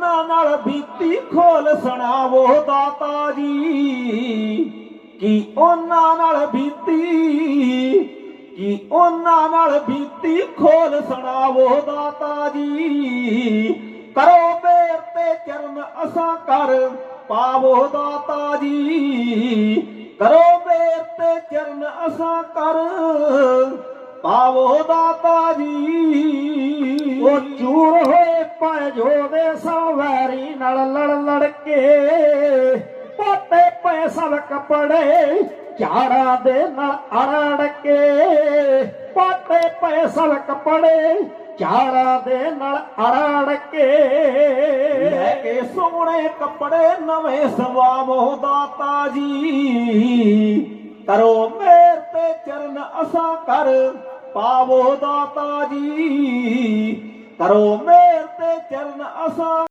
ਉਹਨਾਂ ਨਾਲ ਬੀਤੀ ਖੋਲ ਸੁਣਾਵੋ ਦਾਤਾ ਜੀ। ਕੀ ਉਹਨਾਂ ਨਾਲ ਬੀਤੀ, ਕੀ ਉਹਨਾਂ ਨਾਲ ਬੀਤੀ ਖੋਲ ਸੁਣਾਵੋ ਦਾਤਾ ਜੀ। ਕਰੋ ਬੇਰ ਤੇ ਚਰਨ ਅਸਾਂ ਕਰ ਪਾਵੋ ਦਾਤਾ ਜੀ। ਕਰੋ ਬੇਰ ਤੇ ਚਰਨ ਅਸਾਂ ਕਰ ਪਾਵੋ ਦਾਤਾ ਜੀ। ਉਹ ਚੂਰ ਹੋਏ ਪੈ ਜੋਦੇ ਸਵਾਰੀ ਨਾਲ ਲੜ ਲੜ ਕੇ, ਪੋਤੇ ਪਏ ਸਭ ਕੱਪੜੇ ਝਾੜਾਂ ਦੇ ਨਾਲ ਅੜੜ ਕੇ, ਪੋਤੇ ਪਏ ਸਭ ਕੱਪੜੇ ਝਾੜਾਂ ਦੇ ਨਾਲ ਅੜੜ ਕੇ। ਲੈ ਕੇ ਸੋਹਣੇ ਕੱਪੜੇ ਨਵੇਂ ਸਵਾਵੋ ਦਾਤਾ ਜੀ। ਕਰੋ ਮੇਰ ਤੇ ਚਰਨ ਅਸਾਂ ਕਰ ਪਾਵੋ ਦਾਤਾ ਜੀ। ਕਰੋ ਮੇਰ ਤੇ ਚਰਨ ਅਸਾਂ